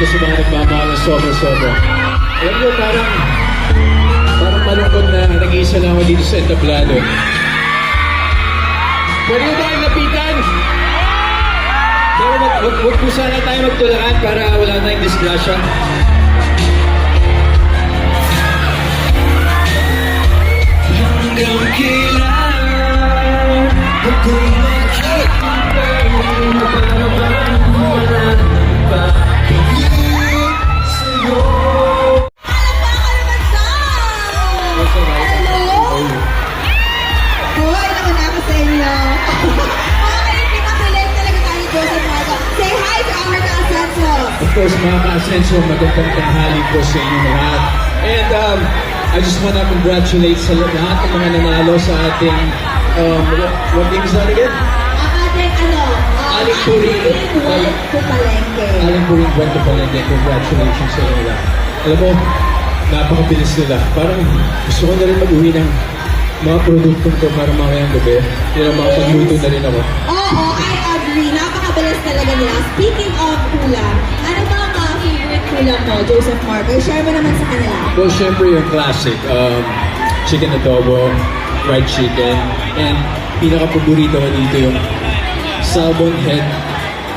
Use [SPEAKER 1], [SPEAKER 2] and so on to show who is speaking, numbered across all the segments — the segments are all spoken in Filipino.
[SPEAKER 1] ko sa mga nagmamahal ng sobra-sobra. Alam mo, parang, parang malungkot na nag-iisa lang ako dito sa entablado. Pwede ba kayo lapitan? Pero wag, wag, wag po sana tayo magtulaan para wala tayong disgrasya. Of course, mga ka-asenso, magandang tanghali po sa inyo lahat. And um, I just want to congratulate sa lahat ng mga nanalo sa ating, um, what, what name is that again?
[SPEAKER 2] Ating, ano, uh,
[SPEAKER 1] Aling Puring.
[SPEAKER 2] Wallet palengke.
[SPEAKER 1] Rin kwento pala din. Congratulations sa inyo lahat. Alam mo, napakabilis nila. Parang gusto ko na rin mag-uwi ng mga produktong to para mamayang gabi. Yun ang makapagluto na rin ako.
[SPEAKER 2] Oo, I agree. Napakabilis talaga nila. Speaking of kulang, ano ba ang mga favorite kulang mo, Joseph Marco? Share mo naman sa kanila.
[SPEAKER 1] Well, syempre yung classic, um, chicken adobo, fried chicken, and pinaka-paborito ko dito yung salmon head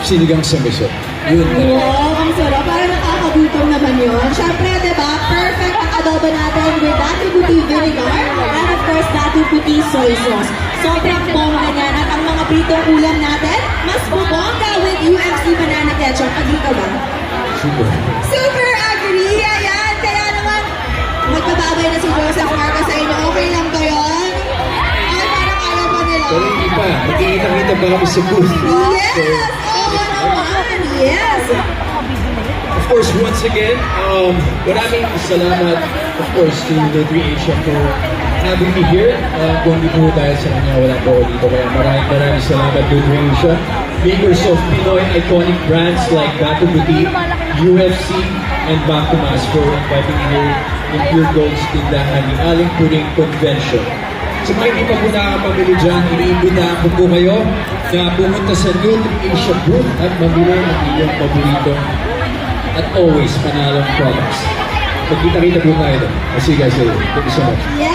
[SPEAKER 1] sinigang sa miso. Yun talaga.
[SPEAKER 2] Wow, ang sarap. Parang nakakagutom naman yun. Siyempre, di ba, perfect ang adobo natin with Puti vinegar Puti soy sauce. Sobrang bongga niyan. At ang mga pritong ulam natin, mas bubongga with UFC banana ketchup. Agree ka ba?
[SPEAKER 1] Super.
[SPEAKER 2] Super agree! Ayan! Kaya naman, magpababay na si Joseph Marco sa inyo. Okay lang ba yun? Ay, parang ayaw pa nila.
[SPEAKER 1] Pero hindi pa. Magkikita-kita pa kami sa booth.
[SPEAKER 2] Yes! Oo naman! Yes!
[SPEAKER 1] Of course, once again, um, maraming salamat, of course, to the 3Asia for having me here. Uh, kung po dahil sa kanya, wala po ako dito. Kaya maraming maraming salamat to 3Asia. Makers of Pinoy iconic brands like Bato Boutique, UFC, and Bakumas for inviting me here in Pure Gold's tindahan ni Aling Puring Convention. Sa mga hindi pa po nakakapamili dyan, iniimbitahan ko po kayo na pumunta sa New 3Asia booth at mamili ng inyong paborito at always panalong products. Magkita-kita po tayo doon. I'll see you guys later. Thank you so much.
[SPEAKER 2] Yes,